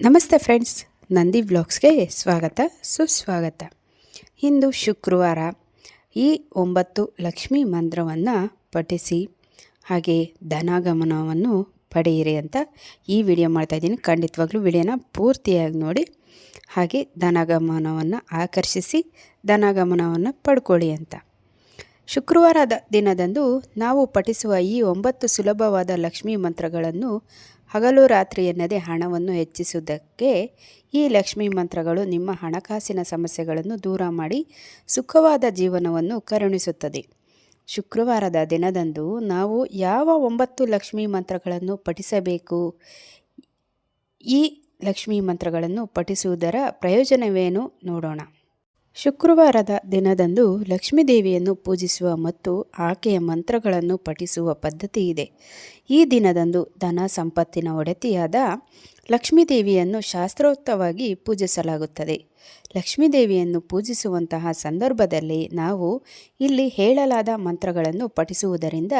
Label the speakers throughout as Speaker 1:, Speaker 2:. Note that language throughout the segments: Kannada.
Speaker 1: ನಮಸ್ತೆ ಫ್ರೆಂಡ್ಸ್, ನಂದಿ ಬ್ಲಾಗ್ಸ್ಗೆ ಸ್ವಾಗತ, ಸುಸ್ವಾಗತ. ಇಂದು ಶುಕ್ರವಾರ, ಈ ಒಂಬತ್ತು ಲಕ್ಷ್ಮೀ ಮಂತ್ರವನ್ನು ಪಠಿಸಿ, ಹಾಗೆ ಧನಾಗಮನವನ್ನು ಪಡೆಯಿರಿ ಅಂತ ಈ ವಿಡಿಯೋ ಮಾಡ್ತಾಯಿದ್ದೀನಿ ಖಂಡಿತವಾಗ್ಲೂ ವಿಡಿಯೋನ ಪೂರ್ತಿಯಾಗಿ ನೋಡಿ, ಹಾಗೆ ಧನಾಗಮನವನ್ನು ಆಕರ್ಷಿಸಿ, ಧನಾಗಮನವನ್ನು ಪಡ್ಕೊಳ್ಳಿ ಅಂತ. ಶುಕ್ರವಾರದ ದಿನದಂದು ನಾವು ಪಠಿಸುವ ಈ ಒಂಬತ್ತು ಸುಲಭವಾದ ಲಕ್ಷ್ಮೀ ಮಂತ್ರಗಳನ್ನು ಹಗಲು ರಾತ್ರಿ ಎನ್ನದೇ ಹಣವನ್ನು ಹೆಚ್ಚಿಸುವುದಕ್ಕೆ ಈ ಲಕ್ಷ್ಮಿ ಮಂತ್ರಗಳು ನಿಮ್ಮ ಹಣಕಾಸಿನ ಸಮಸ್ಯೆಗಳನ್ನು ದೂರ ಮಾಡಿ ಸುಖವಾದ ಜೀವನವನ್ನು ಕರುಣಿಸುತ್ತದೆ. ಶುಕ್ರವಾರದ ದಿನದಂದು ನಾವು ಯಾವ ಒಂಬತ್ತು ಲಕ್ಷ್ಮೀ ಮಂತ್ರಗಳನ್ನು ಪಠಿಸಬೇಕು? ಈ ಲಕ್ಷ್ಮೀ ಮಂತ್ರಗಳನ್ನು ಪಠಿಸುವುದರ ಪ್ರಯೋಜನವೇನು ನೋಡೋಣ. ಶುಕ್ರವಾರದ ದಿನದಂದು ಲಕ್ಷ್ಮೀದೇವಿಯನ್ನು ಪೂಜಿಸುವ ಮತ್ತು ಆಕೆಯ ಮಂತ್ರಗಳನ್ನು ಪಠಿಸುವ ಪದ್ಧತಿ ಇದೆ. ಈ ದಿನದಂದು ಧನ ಸಂಪತ್ತಿನ ಒಡೆತಿಯಾದ ಲಕ್ಷ್ಮೀದೇವಿಯನ್ನು ಶಾಸ್ತ್ರೋಕ್ತವಾಗಿ ಪೂಜಿಸಲಾಗುತ್ತದೆ. ಲಕ್ಷ್ಮೀದೇವಿಯನ್ನು ಪೂಜಿಸುವಂತಹ ಸಂದರ್ಭದಲ್ಲಿ ನಾವು ಇಲ್ಲಿ ಹೇಳಲಾದ ಮಂತ್ರಗಳನ್ನು ಪಠಿಸುವುದರಿಂದ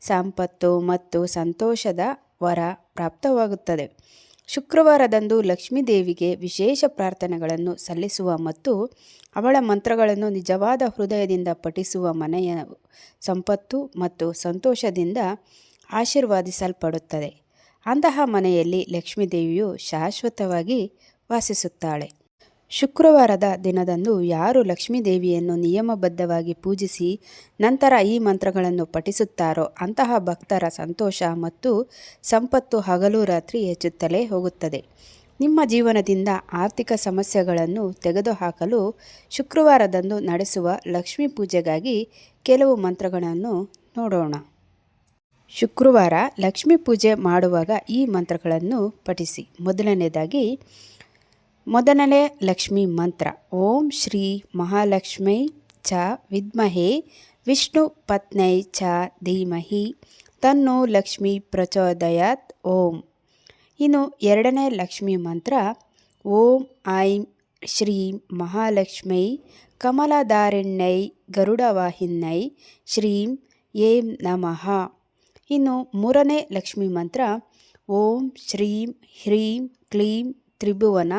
Speaker 1: ಸಂಪತ್ತು ಮತ್ತು ಸಂತೋಷದ ವರ ಪ್ರಾಪ್ತವಾಗುತ್ತದೆ. ಶುಕ್ರವಾರದಂದು ಲಕ್ಷ್ಮೀದೇವಿಗೆ ವಿಶೇಷ ಪ್ರಾರ್ಥನೆಗಳನ್ನು ಸಲ್ಲಿಸುವ ಮತ್ತು ಅವಳ ಮಂತ್ರಗಳನ್ನು ನಿಜವಾದ ಹೃದಯದಿಂದ ಪಠಿಸುವ ಮನೆಯ ಸಂಪತ್ತು ಮತ್ತು ಸಂತೋಷದಿಂದ ಆಶೀರ್ವಾದಿಸಲ್ಪಡುತ್ತದೆ. ಅಂತಹ ಮನೆಯಲ್ಲಿ ಲಕ್ಷ್ಮೀದೇವಿಯು ಶಾಶ್ವತವಾಗಿ ವಾಸಿಸುತ್ತಾಳೆ. ಶುಕ್ರವಾರದ ದಿನದಂದು ಯಾರು ಲಕ್ಷ್ಮೀದೇವಿಯನ್ನು ನಿಯಮಬದ್ಧವಾಗಿ ಪೂಜಿಸಿ ನಂತರ ಈ ಮಂತ್ರಗಳನ್ನು ಪಠಿಸುತ್ತಾರೋ ಅಂತಹ ಭಕ್ತರ ಸಂತೋಷ ಮತ್ತು ಸಂಪತ್ತು ಹಗಲು ರಾತ್ರಿ ಹೆಚ್ಚುತ್ತಲೇ ಹೋಗುತ್ತದೆ. ನಿಮ್ಮ ಜೀವನದಿಂದ ಆರ್ಥಿಕ ಸಮಸ್ಯೆಗಳನ್ನು ತೆಗೆದುಹಾಕಲು ಶುಕ್ರವಾರದಂದು ನಡೆಸುವ ಲಕ್ಷ್ಮೀ ಪೂಜೆಗಾಗಿ ಕೆಲವು ಮಂತ್ರಗಳನ್ನು ನೋಡೋಣ. ಶುಕ್ರವಾರ ಲಕ್ಷ್ಮೀ ಪೂಜೆ ಮಾಡುವಾಗ ಈ ಮಂತ್ರಗಳನ್ನು ಪಠಿಸಿ. ಮೊದಲನೇದಾಗಿ ಮೊದಲನೇ ಲಕ್ಷ್ಮಿ ಮಂತ್ರ. ಓಂ ಶ್ರೀ ಮಹಾಲಕ್ಷ್ಮೈ ಚ ವಿದ್ಮಹೆ, ವಿಷ್ಣು ಪತ್ನೈ ಚ ಧೀಮಹಿ, ತನ್ನೋ ಲಕ್ಷ್ಮಿ ಪ್ರಚೋದಯಾತ್. ಓಂ. ಇನ್ನು ಎರಡನೇ ಲಕ್ಷ್ಮಿ ಮಂತ್ರ, ಓಂ ಐಂ ಶ್ರೀಂ ಮಹಾಲಕ್ಷ್ಮೈ ಕಮಲಧಾರಿಣ್ಯೈ ಗರುಡವಾಹಿನ್ಯೈ ಶ್ರೀಂ ಏಂ ನಮಃ. ಇನ್ನು ಮೂರನೇ ಲಕ್ಷ್ಮಿ ಮಂತ್ರ, ಓಂ ಶ್ರೀಂ ಹ್ರೀಂ ಕ್ಲೀಂ ತ್ರಿಭುವನ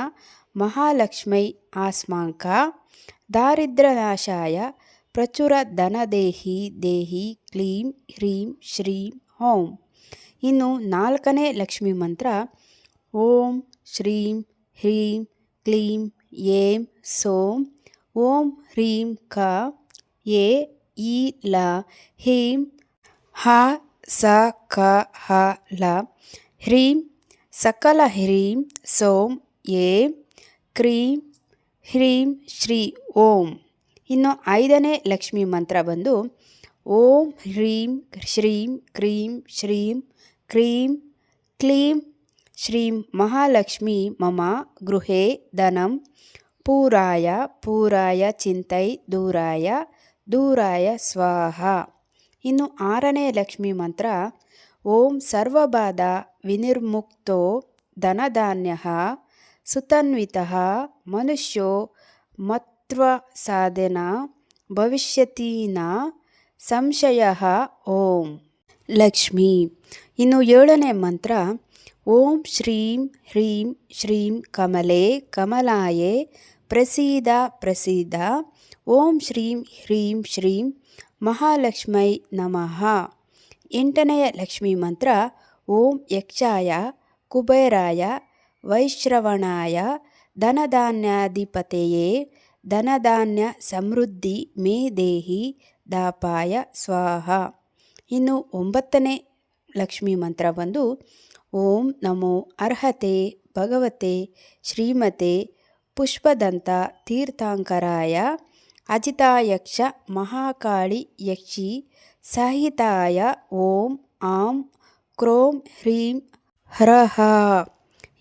Speaker 1: ಮಹಾಲಕ್ಷ್ಮೈ ಆಸ್ಮಾಂಕ ದಾರಿದ್ರ್ಯನಾಶಾಯ ಪ್ರಚುರ ಧನದೇಹಿ ದೇಹಿ ಕ್ಲೀಂ ಹ್ರೀಂ ಶ್ರೀಂ ಹೋಂ. ಇನ್ನು ನಾಲ್ಕನೇ ಲಕ್ಷ್ಮಿ ಮಂತ್ರ ಓಂ ಶ್ರೀಂ ಹ್ರೀಂ ಕ್ಲೀಂ ಏಂ ಸೋಂ ಓಂ ಹ್ರೀಂ ಕ ಏ ಈ ಲ ಹೀಂ ಹ ಸ ಕ ಹ ಲ ಹ್ರೀಂ ಸಕಲ ಹ್ರೀಂ ಸೋಂ ಏ ಕ್ರೀಂ ಹ್ರೀಂ ಶ್ರೀ ಓಂ. ಇನ್ನು ಐದನೇ ಲಕ್ಷ್ಮಿ ಮಂತ್ರ ಬಂದು ಓಂ ಹ್ರೀಂ ಶ್ರೀಂ ಕ್ರೀಂ ಶ್ರೀಂ ಕ್ರೀಂ ಕ್ಲೀಂ ಶ್ರೀಂ ಮಹಾಲಕ್ಷ್ಮಿ ಮಮ ಗೃಹೇ ಧನಂ ಪೂರಾಯ ಪೂರಾಯ ಚಿಂತೈ ದೂರಾಯ ದೂರಾಯ ಸ್ವಾಹ. ಇನ್ನು ಆರನೇ ಲಕ್ಷ್ಮಿ ಮಂತ್ರ ಓಂ ಸರ್ವಬಾಧ ವಿನಿರ್ಮುಕ್ತೋ ಧನಧಾನ್ಯ ಸುತನ್ವಿತ ಮನುಷ್ಯೋ ಮತ್ವ ಸಾಧನ ಭವಿಷ್ಯತೀನ ಸಂಶಯ ಓಂ. ಲಕ್ಷ್ಮಿ, ಇನ್ನು ಏಳನೇ ಮಂತ್ರ, ಓಂ ಶ್ರೀಂ ಹ್ರೀಂ ಶ್ರೀಂ ಕಮಲೆ ಕಮಲಾಯೇ ಪ್ರಸೀದ ಪ್ರಸೀದ, ಓಂ ಶ್ರೀಂ ಹ್ರೀಂ ಶ್ರೀಂ ಮಹಾಲಕ್ಷ್ಮೈ ನಮಃ. ಎಂಟನೆಯ ಲಕ್ಷ್ಮೀ ಮಂತ್ರ ಓಂ ಯಕ್ಷಾಯ ಕುಬೇರಾಯ ವೈಶ್ರವಣಾಯ ಧನಧಾನ್ಯಾಧಿಪತೆಯೇ, ಧನಧಾನ್ಯ ಸಮೃದ್ಧಿ ಮೇ ದೇಹಿ ದಾಪಾಯ ಸ್ವಾಹ. ಇನ್ನು ಒಂಬತ್ತನೇ ಲಕ್ಷ್ಮೀ ಮಂತ್ರ ಬಂದು, ಓಂ ನಮೋ ಅರ್ಹತೆ ಭಗವತೆ ಶ್ರೀಮತೆ ಪುಷ್ಪದಂತ ತೀರ್ಥಾಂಕರಾಯ, ಅಜಿತಾಯಕ್ಷ ಮಹಾಕಾಳಿ ಯಕ್ಷಿ, ಸಹಿತಾಯ ಓಂ ಆಂ ಕ್ರೋಂ ಹ್ರೀಂ ಹರಹ.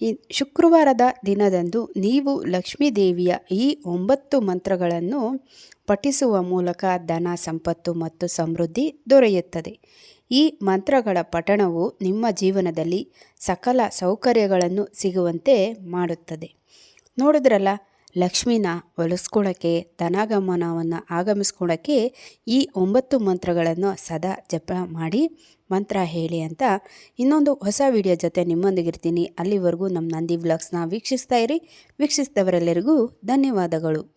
Speaker 1: ಈ ಶುಕ್ರವಾರದ ದಿನದಂದು ನೀವು ಲಕ್ಷ್ಮೀದೇವಿಯ ಈ ಒಂಬತ್ತು ಮಂತ್ರಗಳನ್ನು ಪಠಿಸುವ ಮೂಲಕ ಧನ ಸಂಪತ್ತು ಮತ್ತು ಸಮೃದ್ಧಿ ದೊರೆಯುತ್ತದೆ. ಈ ಮಂತ್ರಗಳ ಪಠಣವು ನಿಮ್ಮ ಜೀವನದಲ್ಲಿ ಸಕಲ ಸೌಕರ್ಯಗಳನ್ನು ಸಿಗುವಂತೆ ಮಾಡುತ್ತದೆ. ನೋಡಿದ್ರಲ್ಲ ಲಕ್ಷ್ಮಿನ ಒಲಿಸ್ಕೊಳ್ಳೋಕ್ಕೆ ಧನಾಗಮನವನ್ನು ಆಗಮಿಸ್ಕೊಳ್ಳೋಕ್ಕೆ ಈ ಒಂಬತ್ತು ಮಂತ್ರಗಳನ್ನು ಸದಾ ಜಪ ಮಾಡಿ ಮಂತ್ರ ಹೇಳಿ ಅಂತ ಇನ್ನೊಂದು ಹೊಸ ವಿಡಿಯೋ ಜೊತೆ ನಿಮ್ಮೊಂದಿಗಿರ್ತೀನಿ ಅಲ್ಲಿವರೆಗೂ ನಮ್ಮ ನಂದಿ ವ್ಲಾಗ್ಸ್ನ ವೀಕ್ಷಿಸ್ತಾ ಇರಿ. ವೀಕ್ಷಿಸಿದವರೆಲ್ಲರಿಗೂ ಧನ್ಯವಾದಗಳು.